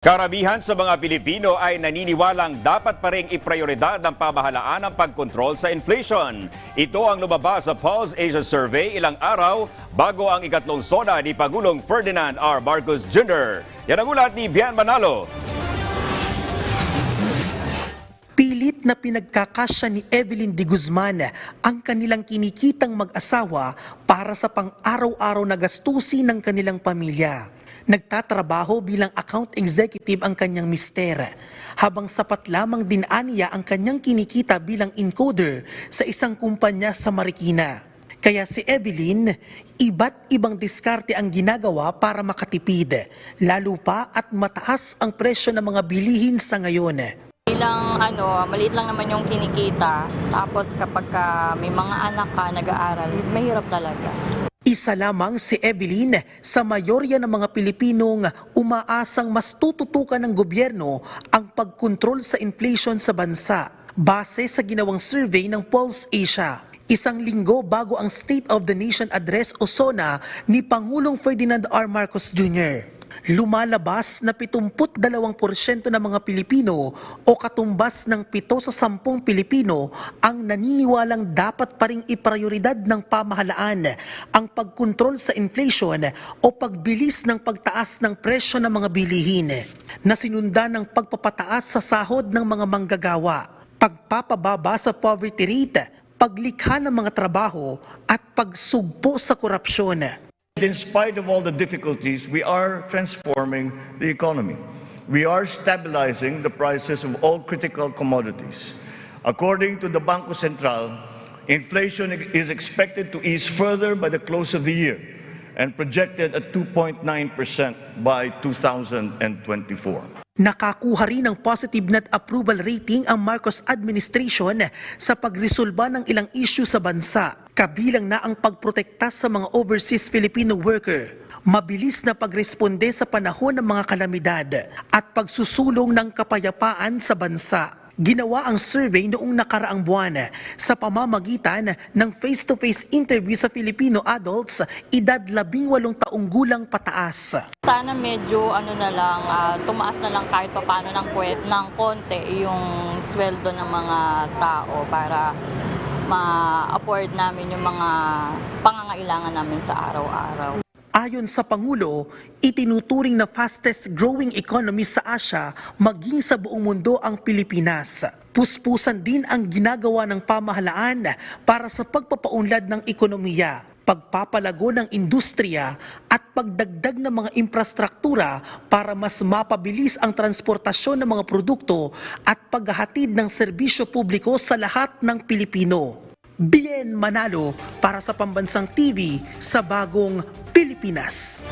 Karamihan sa mga Pilipino ay naniniwalang dapat pa rin iprioridad ng pamahalaan ang pagkontrol sa inflation. Ito ang lumabas sa Pulse Asia Survey ilang araw bago ang ikatlong sona ni Pagulong Ferdinand R. Marcos Jr. Yan ang ulat ni Bian Manalo. Pilit na pinagkakasya ni Evelyn de Guzman ang kanilang kinikitang mag-asawa para sa pang-araw-araw na gastusin ng kanilang pamilya. Nagtatrabaho bilang account executive ang kanyang mister, habang sapat lamang din aniya ang kanyang kinikita bilang encoder sa isang kumpanya sa Marikina. Kaya si Evelyn, iba't ibang diskarte ang ginagawa para makatipid, lalo pa at mataas ang presyo ng mga bilihin sa ngayon. Bilang ano, maliit lang naman yung kinikita. Tapos kapag ka may mga anak ka nag-aaral, mahirap talaga. Isa lamang si Evelyn sa mayorya ng mga Pilipinong umaasang mas tututukan ng gobyerno ang pagkontrol sa inflation sa bansa base sa ginawang survey ng Pulse Asia. Isang linggo bago ang State of the Nation Address o SONA ni Pangulong Ferdinand R. Marcos Jr. Lumalabas na 72% ng mga Pilipino o katumbas ng 7 sa 10 Pilipino ang naniniwalang dapat pa ring iprioridad ng pamahalaan ang pagkontrol sa inflation o pagbilis ng pagtaas ng presyo ng mga bilihin na sinundan ng pagpapataas sa sahod ng mga manggagawa, pagpapababa sa poverty rate, paglikha ng mga trabaho at pagsugpo sa korupsyon. In spite of all the difficulties, we are transforming the economy. We are stabilizing the prices of all critical commodities. According to the Banco Central, inflation is expected to ease further by the close of the year and projected at 2.9% by 2024. Nakakuha rin ng positive net approval rating ang Marcos administration sa pagresolba ng ilang issue sa bansa, kabilang na ang pagprotekta sa mga overseas Filipino worker, mabilis na pagresponde sa panahon ng mga kalamidad, at pagsusulong ng kapayapaan sa bansa. Ginawa ang survey noong nakaraang buwan sa pamamagitan ng face-to-face interview sa Filipino adults edad 18 taong gulang pataas. Sana medyo ano na lang, ah, tumaas na lang kahit pa paano ng ng konti yung sweldo ng mga tao para ma-afford namin yung mga pangangailangan namin sa araw-araw. Ayon sa Pangulo, itinuturing na fastest growing economy sa Asia maging sa buong mundo ang Pilipinas. Puspusan din ang ginagawa ng pamahalaan para sa pagpapaunlad ng ekonomiya, pagpapalago ng industriya at pagdagdag ng mga infrastruktura para mas mapabilis ang transportasyon ng mga produkto at paghahatid ng serbisyo publiko sa lahat ng Pilipino. Bien Manalo para sa Pambansang TV sa Bagong Pilipinas.